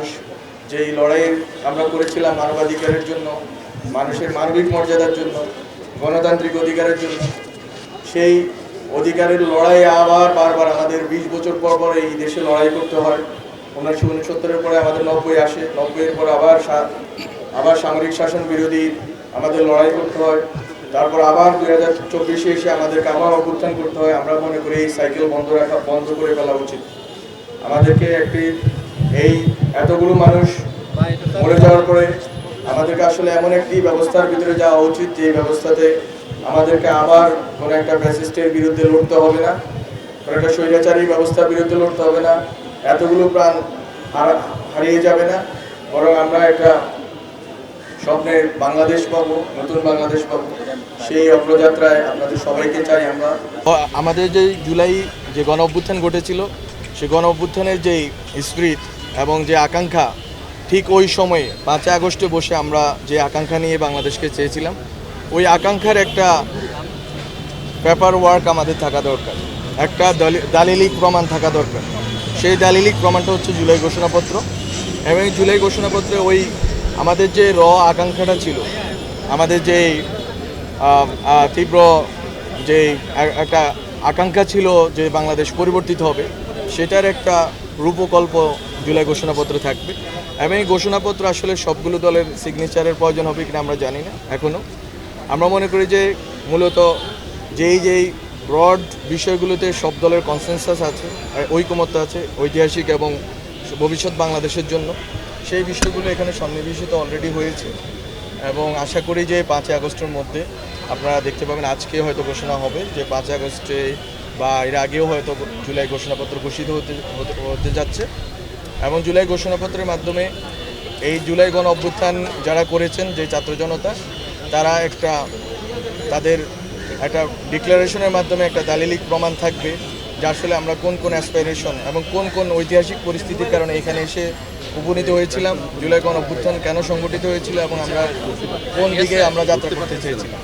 মানুষ, যেই লড়াই আমরা করেছিলাম মানবাধিকারের জন্য, মানুষের মানবিক মর্যাদার জন্য, গণতান্ত্রিক অধিকারের জন্য, সেই অধিকারের লড়াই আবার বারবার আমাদের বিশ বছর পর পর এই দেশে লড়াই করতে হয়। উনিশশো উনসত্তরের পরে আমাদের নব্বই আসে, নব্বইয়ের পর আবার আবার সামরিক শাসন বিরোধী আমাদের লড়াই করতে হয়। তারপর আবার দুই হাজার চব্বিশে এসে আমাদেরকে আবার অভ্যুত্থান করতে হয়। আমরা মনে করি এই সাইকেল বন্ধ রাখা, বন্ধ করে ফেলা উচিত। আমাদেরকে একটি এই এতগুলো মানুষ মরে যাওয়ার পরে আমাদেরকে আসলে এমন একটি ব্যবস্থার ভিতরে যাওয়া উচিত যে ব্যবস্থাতে আমাদেরকে আবার কোনো একটা ফ্যাসিস্টের বিরুদ্ধে লড়তে হবে না, কোনো একটা স্বৈরাচারী ব্যবস্থার বিরুদ্ধে লড়তে হবে না, এতগুলো প্রাণ হারিয়ে যাবে না, বরং আমরা একটা স্বপ্নের বাংলাদেশ পাবো, নতুন বাংলাদেশ পাবো। সেই অগ্রযাত্রায় আপনাদের সবাইকে চাই আমরা। আমাদের যে জুলাই যে গণ অভ্যুত্থান ঘটেছিল, সে গণ অভ্যুত্থানের যেই স্পিরিট এবং যে আকাঙ্ক্ষা, ঠিক ওই সময়ে, পাঁচই আগস্টে বসে আমরা যে আকাঙ্ক্ষা নিয়ে বাংলাদেশকে চেয়েছিলাম, ওই আকাঙ্ক্ষার একটা পেপার ওয়ার্ক আমাদের থাকা দরকার। একটা দলি- দালিলিক প্রমাণ থাকা দরকার। সেই দালিলিক প্রমাণটা হচ্ছে জুলাই ঘোষণাপত্র এবং জুলাই ঘোষণাপত্রে ওই আমাদের যে র আকাঙ্ক্ষাটা ছিল, আমাদের যে তীব্র যে একটা আকাঙ্ক্ষা ছিল যে বাংলাদেশ পরিবর্তিত হবে, সেটার একটা রূপকল্প জুলাই ঘোষণাপত্র থাকবে। এবং এই ঘোষণাপত্র আসলে সবগুলো দলের সিগনেচারের প্রয়োজন হবে কিনা আমরা জানি না এখনও আমরা মনে করি যে মূলত যেই যেই ব্রড বিষয়গুলোতে সব দলের কনসেনসাস আছে ঐকমত্য আছে, ঐতিহাসিক এবং ভবিষ্যৎ বাংলাদেশের জন্য, সেই বিষয়গুলো এখানে সন্নিবেশিত অলরেডি হয়েছে। এবং আশা করি যে পাঁচই আগস্টের মধ্যে আপনারা দেখতে পাবেন, আজকে হয়তো ঘোষণা হবে যে পাঁচই আগস্টে বা এর আগেও হয়তো জুলাই ঘোষণাপত্র ঘোষিত হতে, হতে- যাচ্ছে। এবং জুলাই ঘোষণাপত্রের মাধ্যমে এই জুলাই গণ অভ্যুত্থান যারা করেছেন, যে ছাত্র জনতা, তারা একটা তাদের একটা ডিক্লারেশনের মাধ্যমে একটা দালিলিক প্রমাণ থাকবে যে আসলে আমরা কোন কোন অ্যাসপাইরেশন এবং কোন কোন ঐতিহাসিক পরিস্থিতির কারণে এখানে এসে উপনীত হয়েছিলাম, জুলাই গণ অভ্যুত্থান কেন সংগঠিত হয়েছিল এবং আমরা কোন দিকে আমরা যাত্রা করতে চেয়েছিলাম।